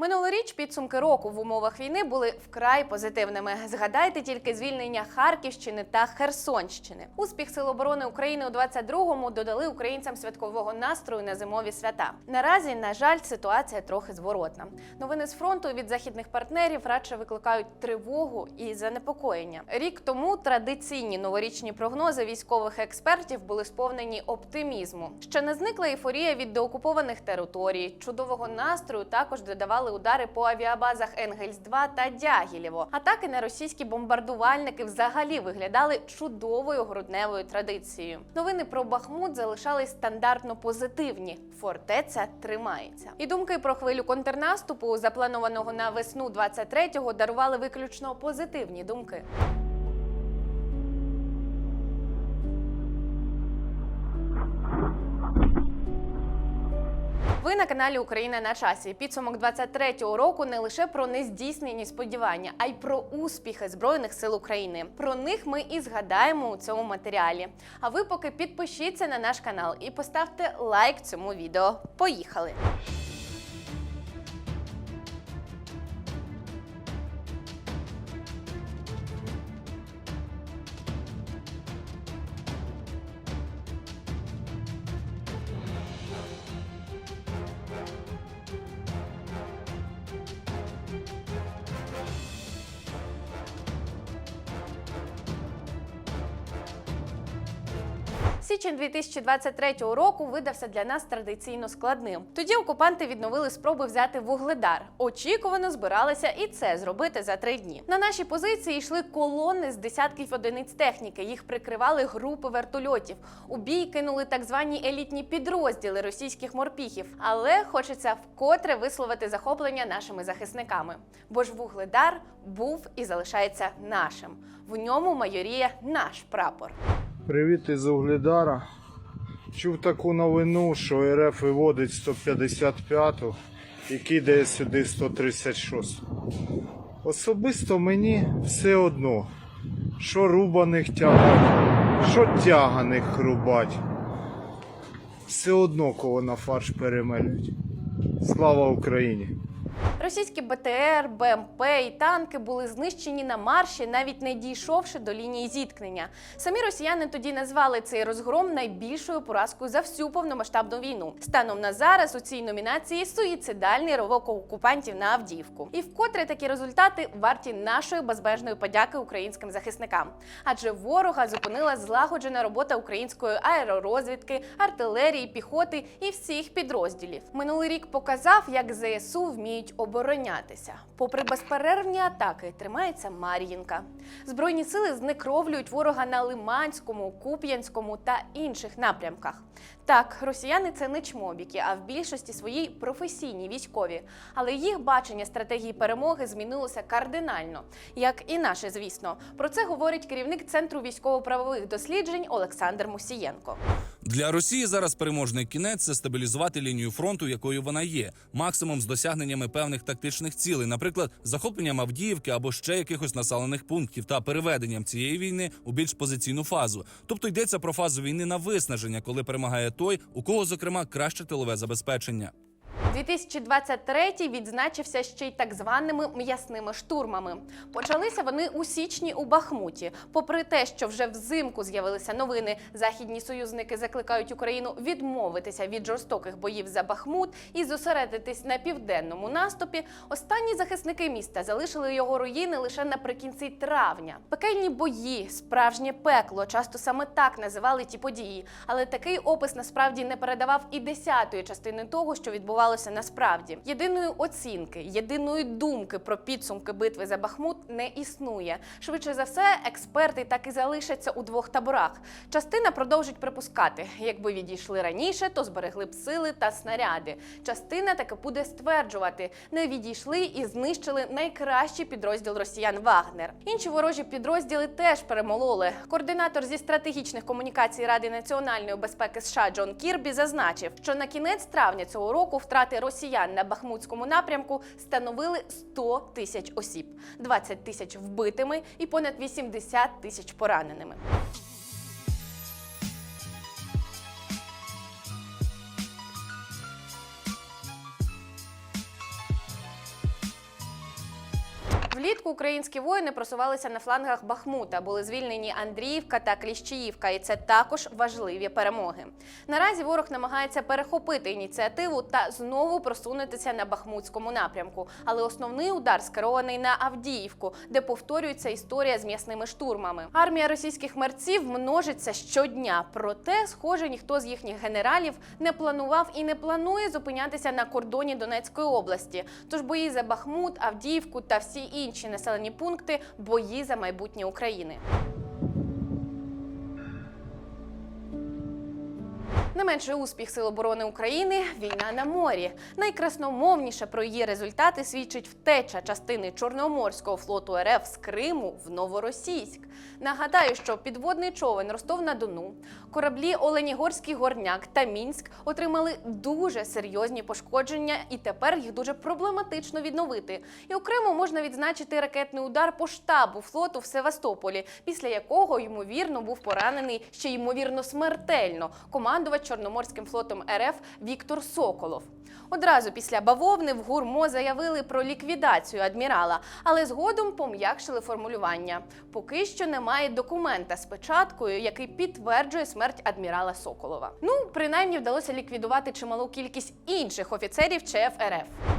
Минулоріч підсумки року в умовах війни були вкрай позитивними. Згадайте тільки звільнення Харківщини та Херсонщини. Успіх Сил оборони України у 22-му додали українцям святкового настрою на зимові свята. Наразі, на жаль, ситуація трохи зворотна. Новини з фронту від західних партнерів радше викликають тривогу і занепокоєння. Рік тому традиційні новорічні прогнози військових експертів були сповнені оптимізму. Ще не зникла ейфорія від деокупованих територій. Чудового настрою також додавали удари по авіабазах Енгельс 2 та Дягілєво. Атаки на російські бомбардувальники взагалі виглядали чудовою грудневою традицією. Новини про Бахмут залишались стандартно позитивні. Фортеця тримається. І думки про хвилю контрнаступу, запланованого на весну 23-го, дарували виключно позитивні думки. На каналі Україна на часі. Підсумок 23-го року не лише про нездійснені сподівання, а й про успіхи збройних сил України. Про них ми і згадаємо у цьому матеріалі. А ви поки підпишіться на наш канал і поставте лайк цьому відео. Поїхали! Січень 2023 року видався для нас традиційно складним. Тоді окупанти відновили спроби взяти вугледар. Очікувано збиралися і це зробити за три дні. На наші позиції йшли колони з десятків одиниць техніки. Їх прикривали групи вертольотів. У бій кинули так звані елітні підрозділи російських морпіхів. Але хочеться вкотре висловити захоплення нашими захисниками. Бо ж вугледар був і залишається нашим. В ньому майоріє наш прапор. Привіт із Угледара. Чув таку новину, що РФ виводить 155-ту і кидає сюди 136. Особисто мені все одно, що рубаних тягать, що тяганих рубать. Все одно кого на фарш перемелють. Слава Україні! Російські БТР, БМП і танки були знищені на марші, навіть не дійшовши до лінії зіткнення. Самі росіяни тоді назвали цей розгром найбільшою поразкою за всю повномасштабну війну. Станом на зараз у цій номінації суїцидальний ривок окупантів на Авдіївку. І вкотре такі результати варті нашої безбежної подяки українським захисникам. Адже ворога зупинила злагоджена робота української аеророзвідки, артилерії, піхоти і всіх підрозділів. Минулий рік показав, як ЗСУ вміють оборонятися. Попри безперервні атаки, тримається Мар'їнка. Збройні сили знекровлюють ворога на Лиманському, Куп'янському та інших напрямках. Так, росіяни це не чмобіки, а в більшості своїй професійні військові. Але їх бачення стратегії перемоги змінилося кардинально, як і наше, звісно. Про це говорить керівник центру військово-правових досліджень Олександр Мусієнко. Для Росії зараз переможний кінець це стабілізувати лінію фронту, якою вона є, максимум з досягненнями певних тактичних цілей, наприклад, захопленням Авдіївки або ще якихось населених пунктів та переведенням цієї війни у більш позиційну фазу. Тобто йдеться про фазу війни на виснаження, коли перемагає той, у кого зокрема краще тилове забезпечення. 2023 відзначився ще й так званими м'ясними штурмами. Почалися вони у січні у Бахмуті. Попри те, що вже взимку з'явилися новини, західні союзники закликають Україну відмовитися від жорстоких боїв за Бахмут і зосередитись на південному наступі. Останні захисники міста залишили його руїни лише наприкінці травня. Пекельні бої, справжнє пекло. Часто саме так називали ті події. Але такий опис насправді не передавав і десятої частини того, що відбувалося насправді. Єдиної оцінки, єдиної думки про підсумки битви за Бахмут не існує. Швидше за все, експерти так і залишаться у двох таборах. Частина продовжить припускати, якби відійшли раніше, то зберегли б сили та снаряди. Частина таки буде стверджувати, не відійшли і знищили найкращий підрозділ росіян Вагнер. Інші ворожі підрозділи теж перемололи. Координатор зі стратегічних комунікацій Ради національної безпеки США Джон Кірбі зазначив, що на кінець травня цього року втрати росіян на Бахмутському напрямку становили 100 тисяч осіб, 20 тисяч вбитими і понад 80 тисяч пораненими. Влітку українські воїни просувалися на флангах Бахмута, були звільнені Андріївка та Кліщіївка, і це також важливі перемоги. Наразі ворог намагається перехопити ініціативу та знову просунутися на Бахмутському напрямку. Але основний удар скерований на Авдіївку, де повторюється історія з м'ясними штурмами. Армія російських мерців множиться щодня. Проте, схоже, ніхто з їхніх генералів не планував і не планує зупинятися на кордоні Донецької області. Тож бої за Бахмут, Авдіївку та всі інші населені пункти бої за майбутнє України. Не менший успіх Сил оборони України війна на морі. Найкрасномовніше про її результати свідчить втеча частини Чорноморського флоту РФ з Криму в Новоросійськ. Нагадаю, що підводний човен Ростов на Дону, кораблі Оленігорський горняк та Мінськ отримали дуже серйозні пошкодження, і тепер їх дуже проблематично відновити. І окремо можна відзначити ракетний удар по штабу флоту в Севастополі, після якого ймовірно був поранений ще ймовірно смертельно командувач Чорноморським флотом РФ Віктор Соколов. Одразу після бавовни в ГУРМО заявили про ліквідацію адмірала, але згодом пом'якшили формулювання. Поки що немає документа з печаткою, який підтверджує смерть адмірала Соколова. Ну, принаймні вдалося ліквідувати чималу кількість інших офіцерів ЧФ РФ.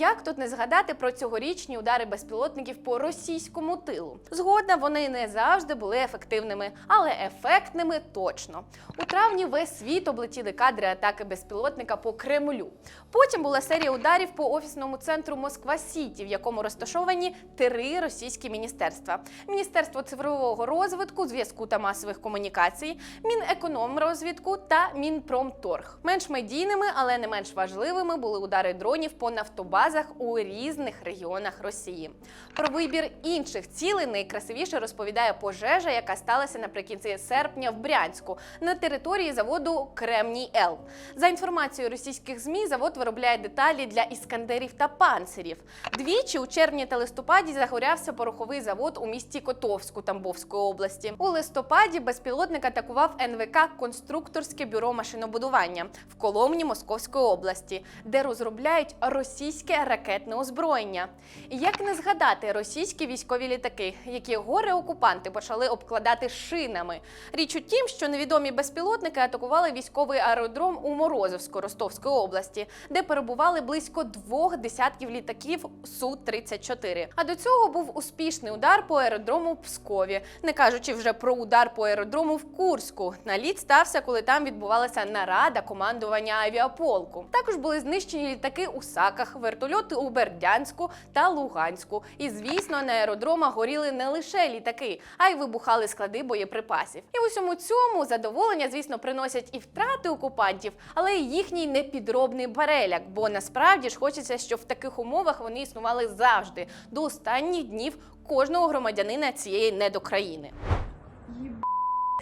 Як тут не згадати про цьогорічні удари безпілотників по російському тилу? Згодна, вони не завжди були ефективними, але ефектними точно. У травні весь світ облетіли кадри атаки безпілотника по Кремлю. Потім була серія ударів по офісному центру Москва Сіті, в якому розташовані три російські міністерства: Міністерство цифрового розвитку, зв'язку та масових комунікацій, Мінекономрозвідку та Мінпромторг. Менш медійними, але не менш важливими були удари дронів по нафтобазах у різних регіонах Росії. Про вибір інших цілей найкрасивіше розповідає пожежа, яка сталася наприкінці серпня в Брянську на території заводу Кремній Л. За інформацією російських змі, завод виробляє деталі для іскандерів та панцирів. Двічі у червні та листопаді загорявся пороховий завод у місті Котовську Тамбовської області. У листопаді безпілотник атакував НВК Конструкторське бюро машинобудування в Коломні Московської області, де розробляють російське ракетне озброєння. Як не згадати російські військові літаки, які горе окупанти почали обкладати шинами. Річ у тім, що невідомі безпілотники атакували військовий аеродром у Морозовську Ростовської області, де перебували близько двох десятків літаків су 34 А до цього був успішний удар по аеродрому в Пскові, не кажучи вже про удар по аеродрому в Курську. Наліт стався, коли там відбувалася нарада командування авіаполку. Також були знищені літаки у Саках, вертольоти у Бердянську та Луганську. І звісно, на аеродромах горіли не лише літаки, а й вибухали склади боєприпасів. І усьому цьому задоволення, звісно, приносять і втрати окупантів, але й їхній непідробний переляк. Бо насправді ж хочеться, щоб в таких умовах вони існували завжди до останніх днів кожного громадянина цієї недокраїни.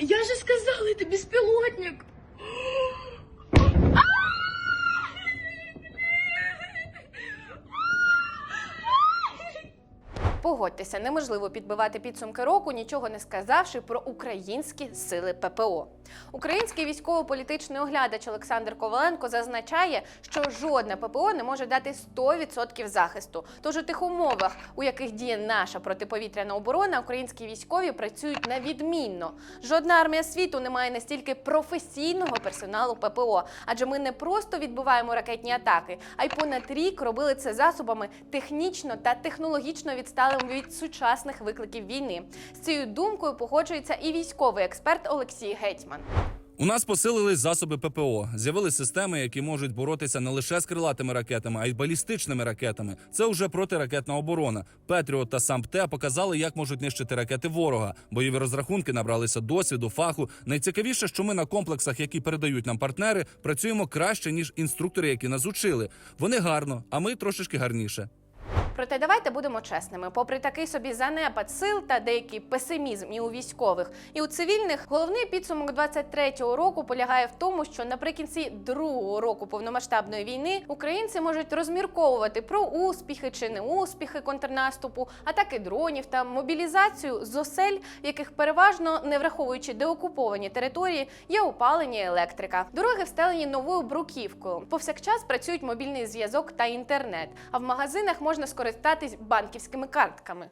Я же сказала, это беспилотник. Погодьтеся, неможливо підбивати підсумки року, нічого не сказавши про українські сили ППО. Український військово-політичний оглядач Олександр Коваленко зазначає, що жодне ППО не може дати 100% захисту. Тож у тих умовах, у яких діє наша протиповітряна оборона, українські військові працюють на відмінно. Жодна армія світу не має настільки професійного персоналу ППО, адже ми не просто відбиваємо ракетні атаки, а й понад рік робили це засобами технічно та технологічно відсталими від сучасних викликів війни. З цією думкою погоджується і військовий експерт Олексій Гетьман. У нас посилились засоби ППО. З'явились системи, які можуть боротися не лише з крилатими ракетами, а й балістичними ракетами. Це вже протиракетна оборона. Петріот та САМПТЕ показали, як можуть нищити ракети ворога. Бойові розрахунки набралися досвіду, фаху. Найцікавіше, що ми на комплексах, які передають нам партнери, працюємо краще ніж інструктори, які нас учили. Вони гарно, а ми трошечки гарніше. Проте давайте будемо чесними. Попри такий собі занепад сил та деякий песимізм і у військових, і у цивільних, головний підсумок 23-го року полягає в тому, що наприкінці другого року повномасштабної війни українці можуть розмірковувати про успіхи чи неуспіхи контрнаступу, атаки дронів та мобілізацію з осель, яких переважно не враховуючи деокуповані території, є опалення електрика. Дороги встелені новою бруківкою. Повсякчас працюють мобільний зв'язок та інтернет. А в магазинах можна скористатись банківськими картками.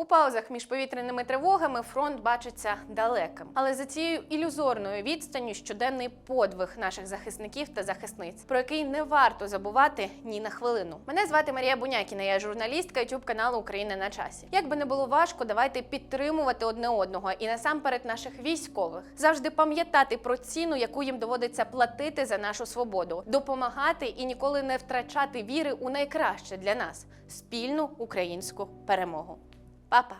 У паузах між повітряними тривогами фронт бачиться далеким, але за цією ілюзорною відстанню щоденний подвиг наших захисників та захисниць, про який не варто забувати ні на хвилину. Мене звати Марія Бунякіна, я журналістка youtube каналу Україна на часі. Як би не було важко, давайте підтримувати одне одного і насамперед наших військових, завжди пам'ятати про ціну, яку їм доводиться платити за нашу свободу, допомагати і ніколи не втрачати віри у найкраще для нас спільну українську перемогу. Па-па!